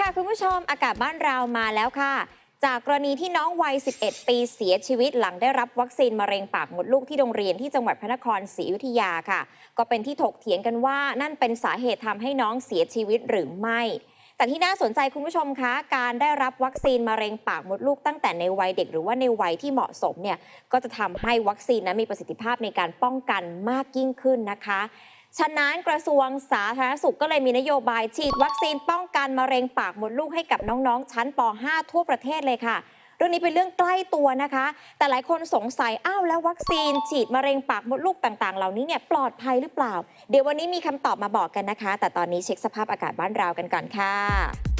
ค่ะคุณผู้ชมอากาศบ้านเรามาแล้วค่ะ จากกรณีที่น้องวัย 11 ปีเสียชีวิตหลังได้รับวัคซีนมะเร็งปากมดลูกที่โรงเรียนที่จังหวัดพระนครศรีอยุธยาค่ะ ก็เป็นที่ถกเถียงกันว่านั่นเป็นสาเหตุทำให้น้องเสียชีวิตหรือไม่ แต่ที่น่าสนใจคุณผู้ชมคะการได้รับวัคซีนมะเร็งปากมดลูกตั้งแต่ในวัยเด็ก หรือว่าในวัยที่เหมาะสมเนี่ยก็จะทำให้วัคซีนนั้นมีประสิทธิภาพในการป้องกันมากยิ่งขึ้นนะคะ ฉะนั้นกระทรวงสาธารณสุขก็เลยมีนโยบายฉีดวัคซีนป้องกันมะเร็งปากมดลูกให้กับน้องๆ ชั้นป .5 ทั่วประเทศเลยค่ะเรื่องนี้เป็นเรื่องใกล้ตัวนะคะ แต่หลายคนสงสัย อ้าวแล้ววัคซีน ฉีดมะเร็งปากมดลูกต่างๆ เหล่านี้เนี่ยปลอดภัยหรือเปล่า เดี๋ยววันนี้มีคำตอบมาบอกกันนะคะ แต่ตอนนี้เช็คสภาพอากาศบ้านเรากันก่อนค่ะ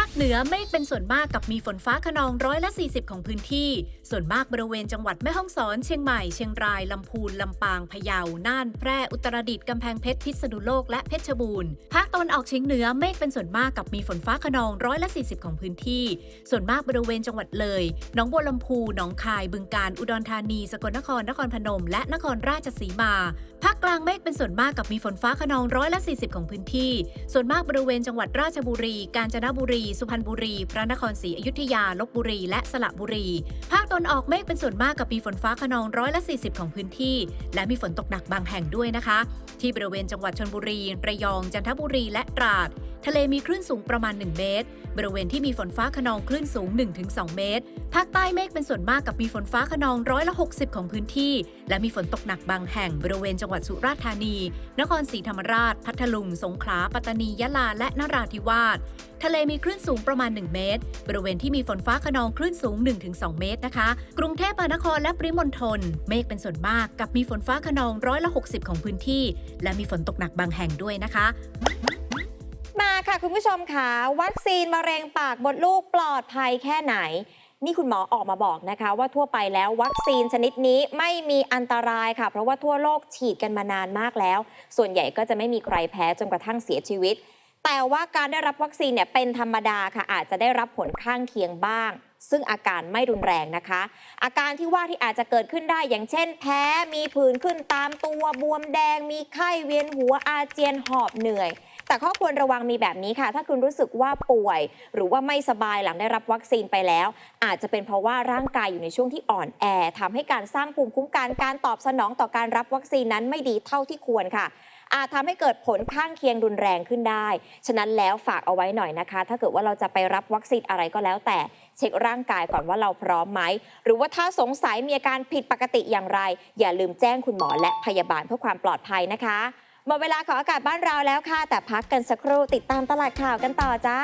ภาคเหนือเมฆเป็นส่วนมากกับมีฝนฟ้าขนองร้อยละ 40 ของพื้นที่ ส่วนมากบริเวณจังหวัดแม่ฮ่องสอน เชียงใหม่ เชียงราย ลำพูน ลำปาง พะเยา น่าน แพร่ อุตรดิตถ์ กำแพงเพชร พิษณุโลก และเพชรบูรณ์ ภาคตะวันออกเฉียงเหนือเมฆเป็นส่วนมากกับมีฝนฟ้าขนองร้อยละ 40 ของพื้นที่ ส่วนมากบริเวณจังหวัดเลย หนองบัวลำพู หนองคาย บึงกาฬ อุดรธานี สกลนคร นครพนม และนครราชสีมา ภาคกลางเมฆเป็นส่วนมากกับมีฝนฟ้าขนองร้อยละ 40 ของพื้นที่ ส่วนมากบริเวณจังหวัดราชบุรี กาญจนบุรีสุพรรณบุรี พระนครศรีอยุธยาลบบุรี และสระบุรี ภาคตะวันออกเมฆเป็นส่วนมากกับมีฝนฟ้าขนองร้อยละ 40 ของพื้นที่ และมีฝนตกหนักบางแห่งด้วยนะคะ ที่บริเวณจังหวัดชนบุรี ระยอง จันทบุรี และตราด ทะเลมีคลื่นสูงประมาณ 1 เมตร บริเวณที่มีฝนฟ้าขนองคลื่นสูง 1-2 เมตร ภาคใต้เมฆเป็นส่วนมากกับมีฝนฟ้าขนองร้อยละ 60 ของพื้นที่ และมีฝนตกหนักบางแห่ง บริเวณจังหวัดสุราษฎร์ธานี นครศรีธรรมราช พัทลุง สงขลา ปัตตานี ยะลา และนราธิวาส ทะเลมีคลื่นสูงประมาณ 1 เมตร บริเวณที่มีฝนฟ้าขนองคลื่นสูง 1-2 เมตรนะคะกรุงเทพมหานครและปริมณฑลเมฆเป็นส่วนมากกับมีฝนฟ้าขนองร้อยละ 60 ของพื้นที่ และมีฝนตกหนักบางแห่งด้วยนะคะ มาค่ะคุณผู้ชมค่ะวัคซีนมะเร็งปากมดลูกปลอดภัยแค่ไหนนี่คุณหมอออกมาบอกนะคะ ว่าทั่วไปแล้ววัคซีนชนิดนี้ไม่มีอันตรายค่ะ เพราะว่าทั่วโลกฉีดกันมานานมากแล้ว ส่วนใหญ่ก็จะไม่มีใครแพ้จนกระทั่งเสียชีวิต แต่ว่าการได้รับวัคซีนเนี่ยเป็นธรรมดาค่ะ อาจจะได้รับผลข้างเคียงบ้าง ซึ่งอาการไม่รุนแรงนะคะ อาการที่ว่าที่อาจจะเกิดขึ้นได้อย่างเช่น แพ้มีผื่นขึ้นตามตัวบวมแดง มีไข้เวียนหัวอาเจียนหอบเหนื่อยแต่ข้อควรระวังมีแบบนี้ค่ะ ถ้าคุณรู้สึกว่าป่วย หรือว่าไม่สบายหลังได้รับวัคซีนไปแล้ว อาจจะเป็นเพราะว่าร่างกายอยู่ในช่วงที่อ่อนแอทำให้การสร้างภูมิคุ้มกันการตอบสนองต่อการรับวัคซีนนั้นไม่ดีเท่าที่ควรค่ะ อาจทำให้เกิดผลข้างเคียงรุนแรงขึ้นได้ ฉะนั้นแล้วฝากเอาไว้หน่อยนะคะ ถ้าเกิดว่าเราจะไปรับวัคซีนอะไรก็แล้วแต่เช็คร่างกายก่อนว่าเราพร้อมไหม หรือว่าถ้าสงสัยมีอาการผิดปกติอย่างไร อย่าลืมแจ้งคุณหมอและพยาบาลเพื่อความปลอดภัยนะคะหมดเวลาของอากาศบ้านเราแล้วค่ะ แต่พักกันสักครู่ติดตามตลาดข่าวกันต่อจ้า